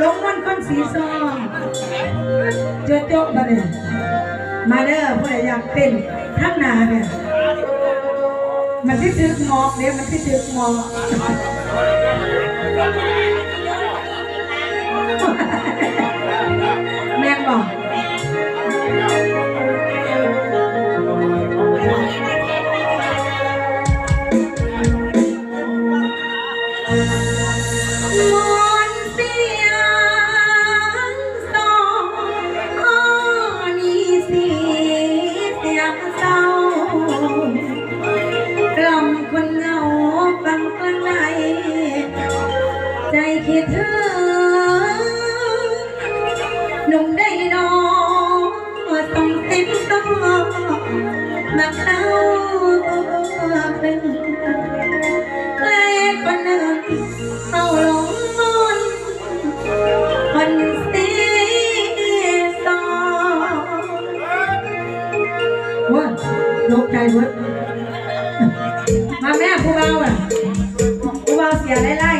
หลงมันคนสีซองเจอโจ๊กมาเลยมาเด้อผู้ใดอยากเต้นทั้งนาเนี่ยมันที่ตึกมอกเนี่ยมันที่ตึกมอก ใจเบิดมาแม่ผู้เบาอะผู้เบาเสียไล่ไล่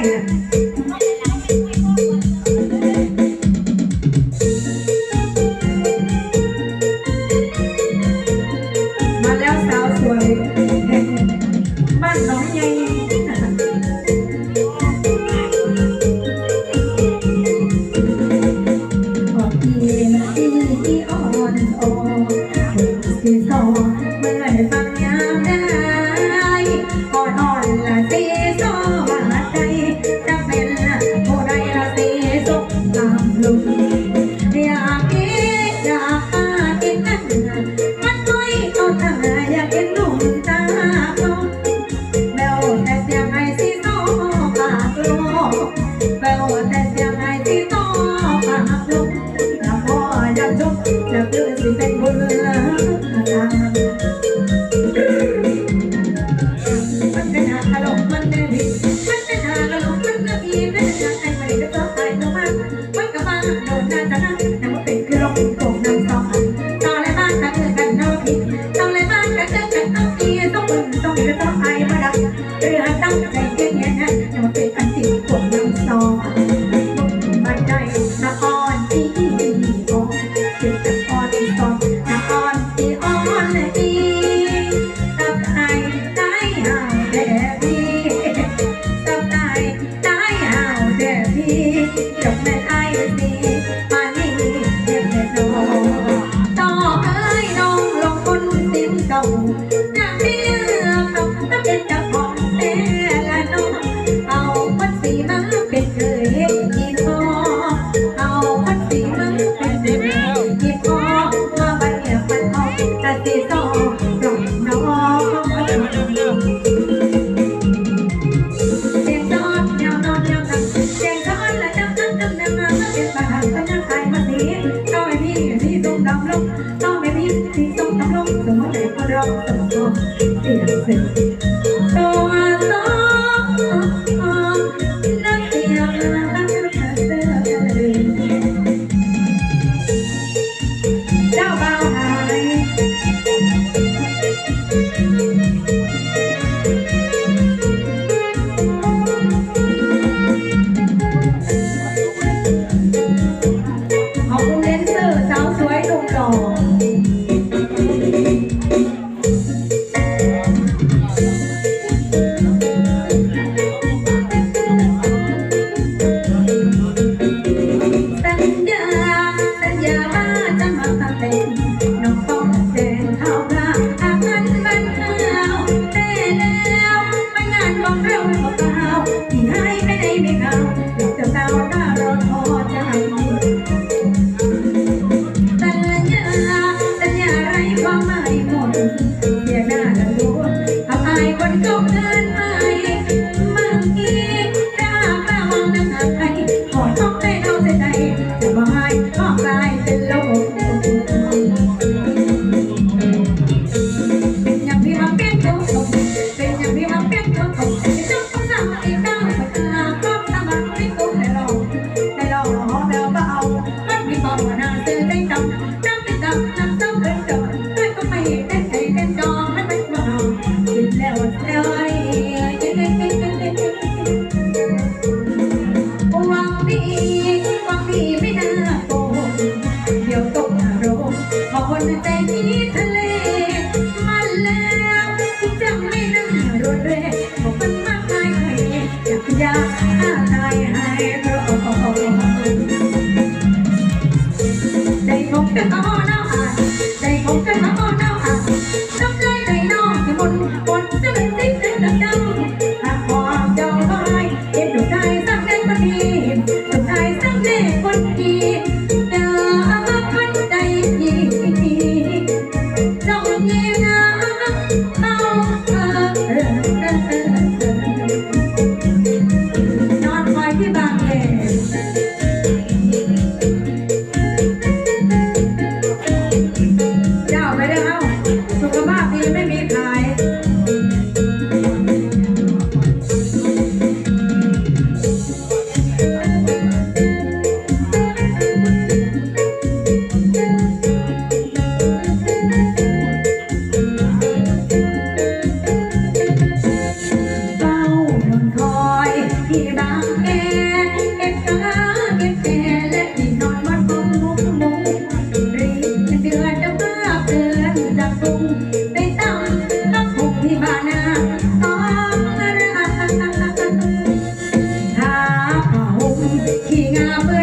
哎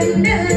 ง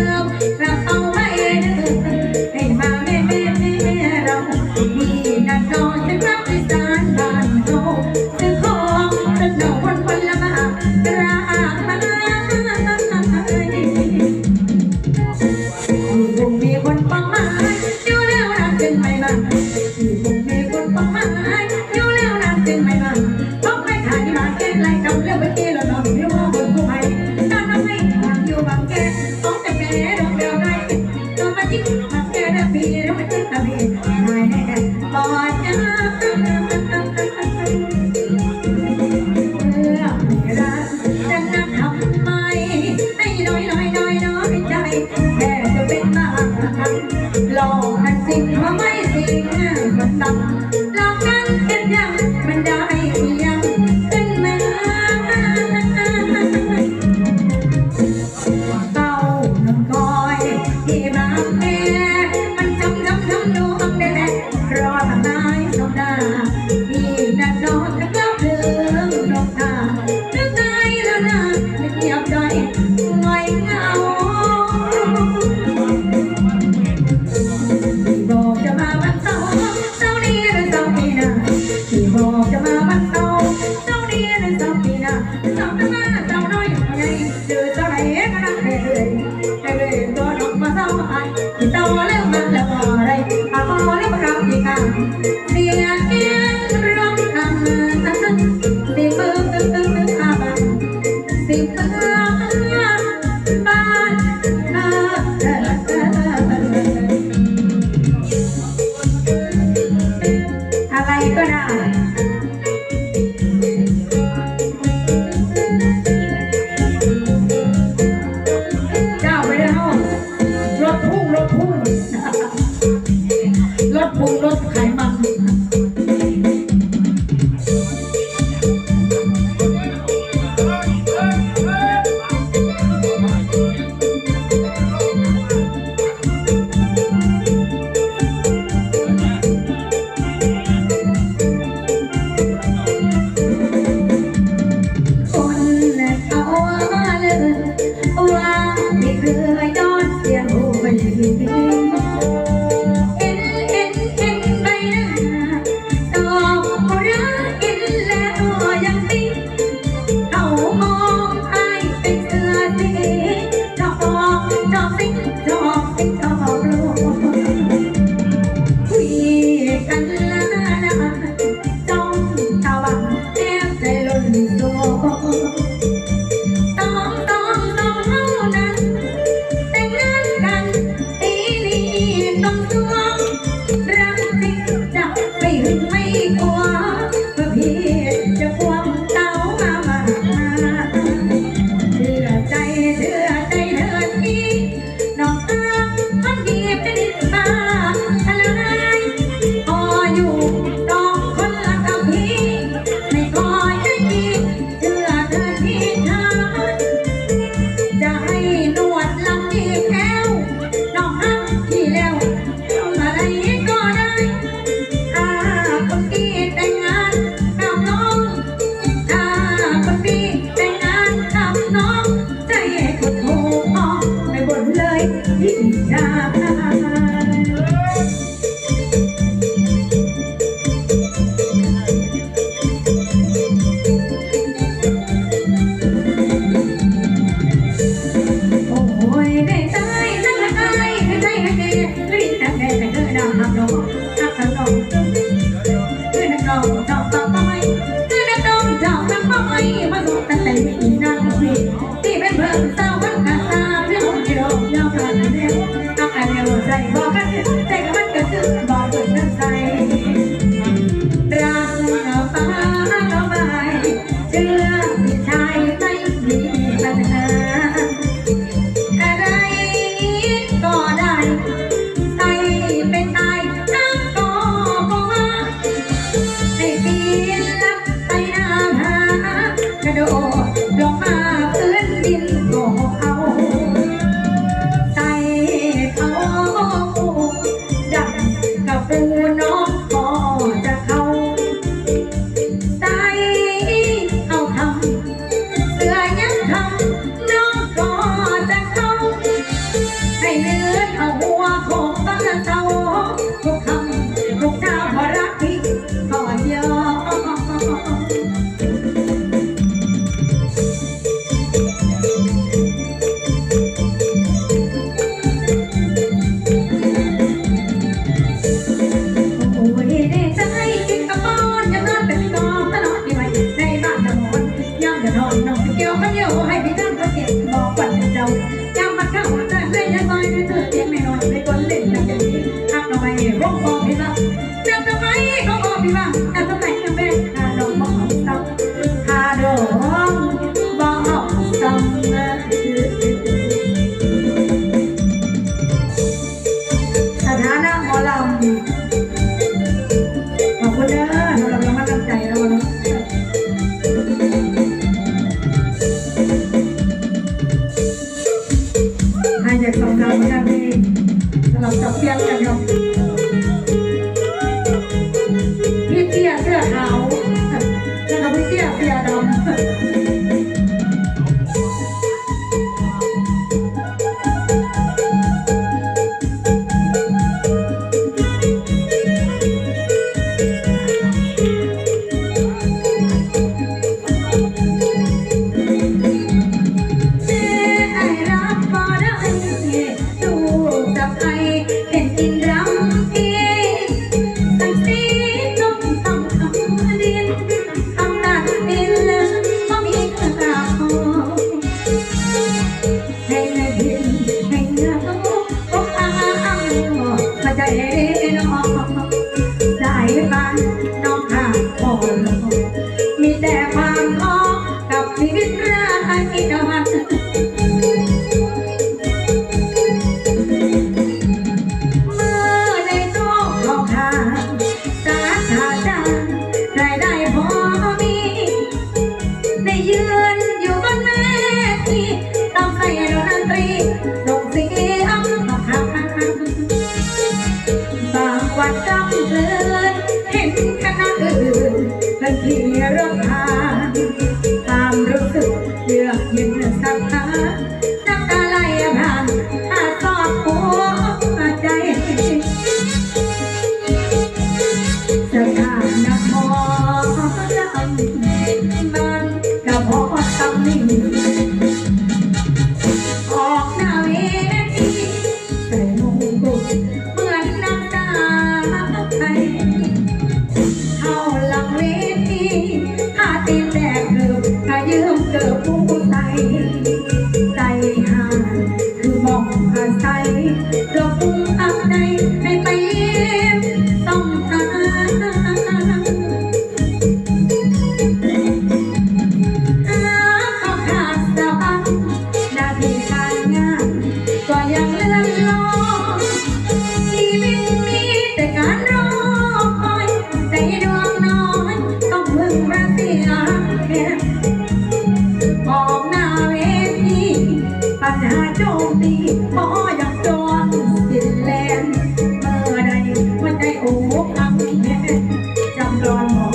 Yeah. You. 手がまった。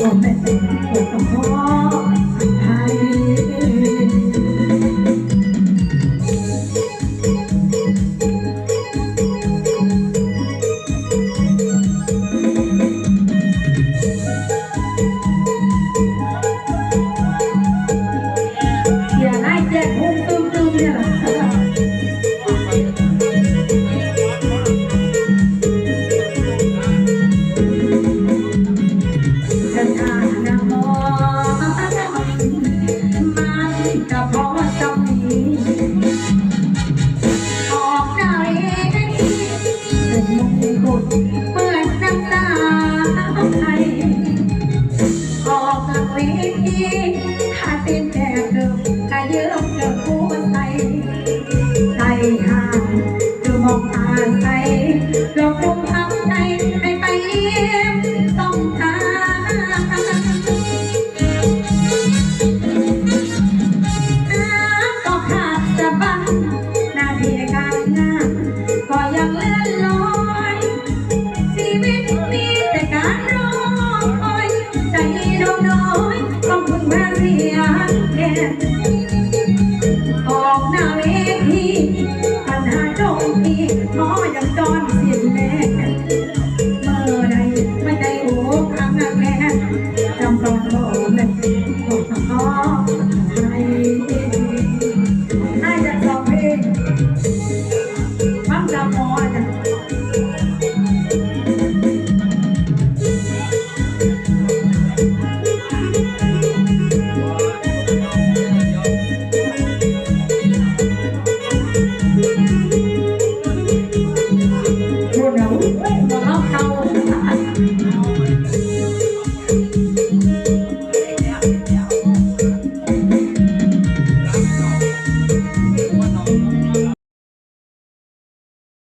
ว่าแม่เป็นคนต้องขอ